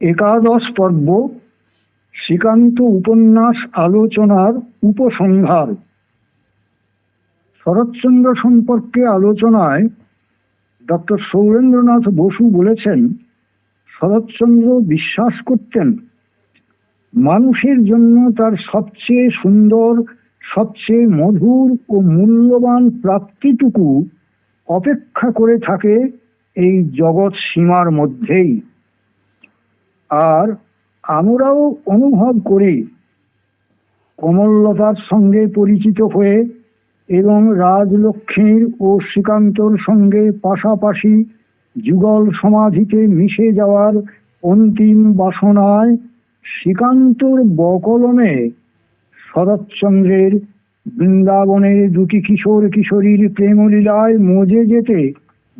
একাদশ পর্ব, শ্রীকান্ত উপন্যাস আলোচনার উপসংহার। শরৎচন্দ্র সম্পর্কে আলোচনায় ডক্টর সৌরেন্দ্রনাথ বসু বলেছেন, শরৎচন্দ্র বিশ্বাস করতেন, মানুষের জন্য তার সবচেয়ে সুন্দর, সবচেয়ে মধুর ও মূল্যবান প্রাপ্তিটুকু অপেক্ষা করে থাকে এই জগৎ সীমার মধ্যেই। আর আমরাও অনুভব করি কমললতার সঙ্গে পরিচিত হয়ে এবং রাজলক্ষ্মীর ও শ্রীকান্তর সঙ্গে পাশাপাশি যুগল সমাধিতে মিশে যাওয়ার অন্তিম বাসনায় শ্রীকান্তর বকলমে শরৎচন্দ্রের বৃন্দাবনের দুটি কিশোর কিশোরীর প্রেমলীলায় মজে যেতে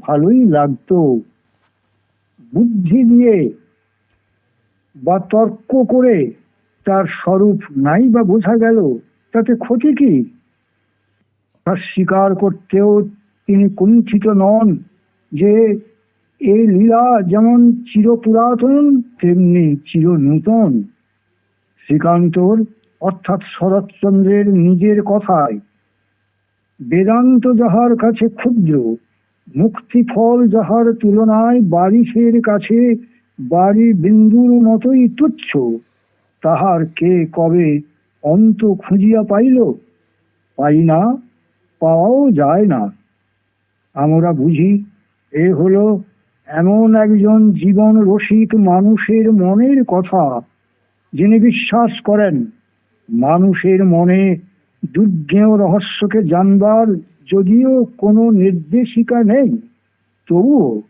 ভালোই লাগতো। বুদ্ধি দিয়ে বা তর্ক করে তার স্বরূপ নাই বা বোঝা গেল, তাতে ক্ষতি কি? তার স্বীকার করতেও তিনি কুণ্ঠিত নন যে এই লীলা যেমন চিরপুরাতন, তেমনি চির নূতন শ্রীকান্তর, অর্থাৎ শরৎচন্দ্রের নিজের কথায়, বেদান্ত যাহার কাছে ক্ষুদ্র মুক্তি ফল যাহার তুলনায় বারিশের কাছে বাড়ি বিন্দুর মতোই তুচ্ছ, তাহার কে কবে অন্ত খুঁজিয়া পাইল? পাই না, পাওয়াও যায় না। আমরা বুঝি, এ হলো এমন একজন জীবন রসিক মানুষের মনের কথা, যিনি বিশ্বাস করেন, মানুষের মনে দুর্জ্ঞেয় রহস্যকে জানবার যদিও কোনো নির্দেশিকা নেই, তবুও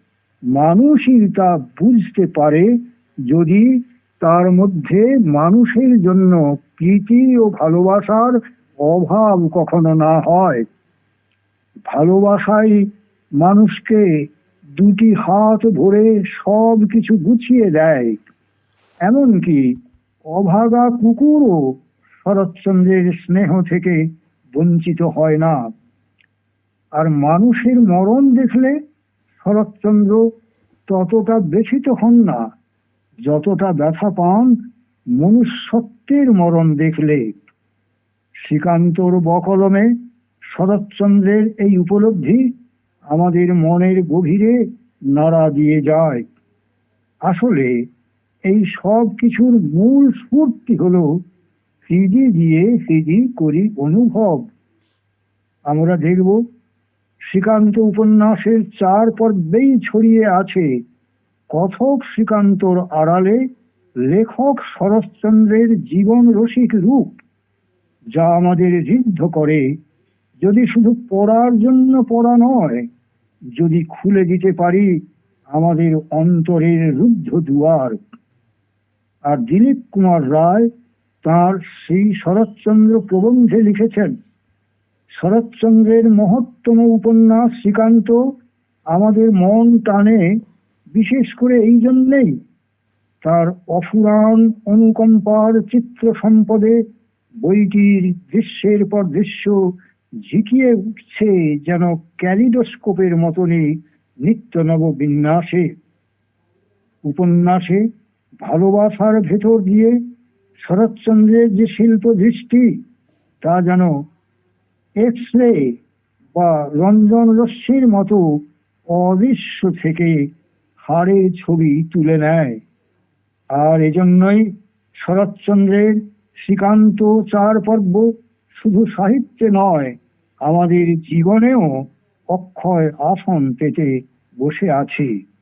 মানুষই তা বুঝতে পারে যদি তার মধ্যে মানুষের জন্য প্রীতি ও ভালোবাসার অভাব কখনো না হয়। ভালোবাসাই মানুষকে দুটি হাত ধরে সব কিছু গুছিয়ে দেয়। এমনকি অভাগা কুকুরও শরৎচন্দ্রের স্নেহ থেকে বঞ্চিত হয় না। আর মানুষের মরণ দেখলে শরৎচন্দ্র ততটা ব্যথিত হন না। যতটা ব্যথা পান, মনুষ্যত্বের মরণ দেখলে। শ্রীকান্তর বকলমে শরৎচন্দ্রের এই উপলব্ধি আমাদের মনের গভীরে নাড়া দিয়ে যায়। আসলে এই সব কিছুর মূল স্ফূর্তি হলো সিডি দিয়ে সিডি করি অনুভব। আমরা দেখব শ্রীকান্ত উপন্যাসের চার পর্বেই ছড়িয়ে আছে কথক শ্রীকান্তর আড়ালে লেখক শরৎচন্দ্রের জীবন রসিক রূপ, যা আমাদের ঋদ্ধ করে। যদি শুধু পড়ার জন্য পড়া নয়, যদি খুলে দিতে পারি আমাদের অন্তরের রুদ্ধ দুয়ার। আর দিলীপ কুমার রায় তার সেই শরৎচন্দ্র প্রবন্ধে লিখেছেন শরৎচন্দ্রের মহত্তম উপন্যাস শ্রীকান্ত আমাদের মন টানে বিশেষ করে এই জন্যেই। তার অফুরান অনুকম্পার চিত্র সম্পদে বইটির দৃশ্যের পর দৃশ্য ঝিকিয়ে উঠছে যেন ক্যালিডোস্কোপের মতনই নিত্য নব বিন্যাসে উপন্যাসে ভালোবাসার ভেতর দিয়ে শরৎচন্দ্রের যে শিল্প দৃষ্টি তা যেন এক্স রে বা রঞ্জন রশ্মির মতো অদৃশ্য থেকে হাড়ে ছবি তুলে নেয়। আর এজন্যই শরৎচন্দ্রের শ্রীকান্ত চার পর্ব শুধু সাহিত্যে নয়, আমাদের জীবনেও অক্ষয় আসন পেতে বসে আছে।